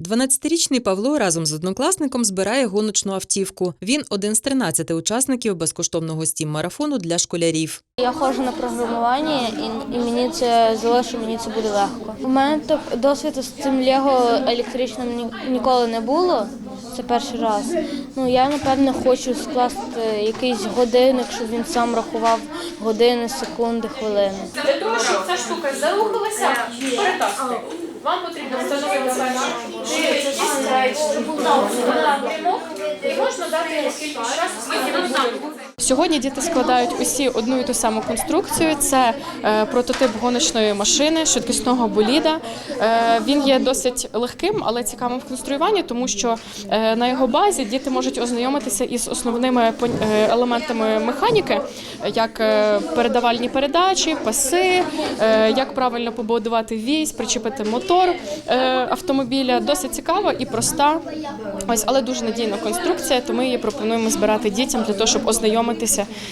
12-річний Павло разом з однокласником збирає гоночну автівку. Він один з 13 учасників безкоштовного стім марафону для школярів. Я ходжу на програмування, і, мені це що мені це буде легко. У мене досвіду з цим Лего електричним ні- ніколи не було. Це перший раз. Ну я напевно хочу скласти якийсь годинник, щоб він сам рахував години, секунди, хвилини. Для того, щоб ця штука зарухалася, перетаскуйте. Вам потрібно встановити напрямок і можна дати скільки часу, скільки вам знаєте. Сьогодні діти складають усі одну і ту саму конструкцію. Це е, прототип гоночної машини, швидкісного боліда. Е, він є досить легким, але цікавим в конструюванні, тому що е, на його базі діти можуть ознайомитися із основними елементами механіки, як передавальні передачі, паси, як правильно побудувати вісь, причепити мотор автомобіля. Досить цікава і проста. Ось, але дуже надійна конструкція, то ми її пропонуємо збирати дітям для того, щоб ознайомитися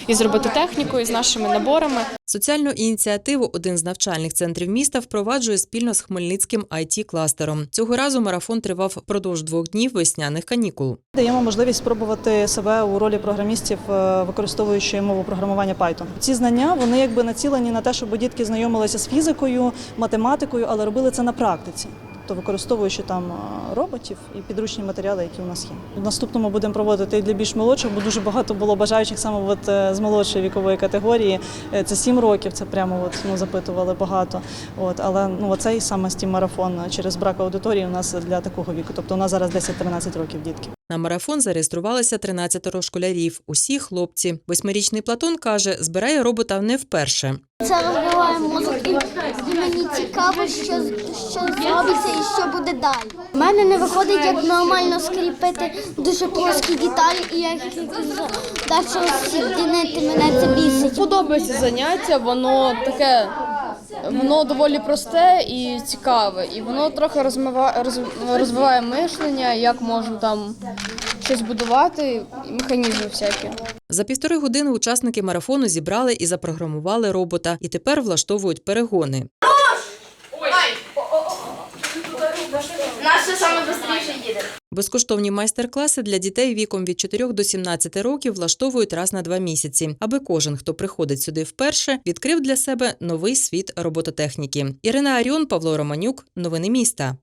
із робототехнікою, з нашими наборами. Соціальну ініціативу один з навчальних центрів міста впроваджує спільно з Хмельницьким it кластером Цього разу марафон тривав впродовж двох днів весняних канікул. Даємо можливість спробувати себе у ролі програмістів, е, використовуючи мову програмування Python. Ці знання вони якби націлені на те, щоб дітки знайомилися з фізикою, математикою, але робили це на практиці. Тобто використовуючи там е, роботів і підручні матеріали, які у нас є. В наступному будемо проводити і для більш молодших, бо дуже багато було бажаючих саме от е, з молодшої вікової категорії. Е, Це 7 років, це прямо от, ну, запитували багато. От, але ну, оцей саме стім марафон через брак аудиторії у нас для такого віку. Тобто у нас зараз 10-13 років дітки. На марафон зареєструвалися 13 школярів. Усі хлопці. Восьмирічний Платон каже, збирає робота не вперше. Це розвиває мозок і, мені цікаво, що, що зробиться і що буде далі. У мене не виходить як нормально скріпити дуже плоскі деталі, і як далі з'єднати мене це бісить. Подобається заняття, воно таке, воно доволі просте і цікаве. І воно трохи розмиває, роз- розвиває мишлення, як можу там щось будувати, механізми всякі. За півтори години учасники марафону зібрали і запрограмували робота, і тепер влаштовують перегони. Наш саме швидше їде. Безкоштовні майстер-класи для дітей віком від 4 до 17 років влаштовують раз на два місяці, аби кожен, хто приходить сюди вперше, відкрив для себе новий світ робототехніки. Ірина Аріон, Павло Романюк. Новини міста.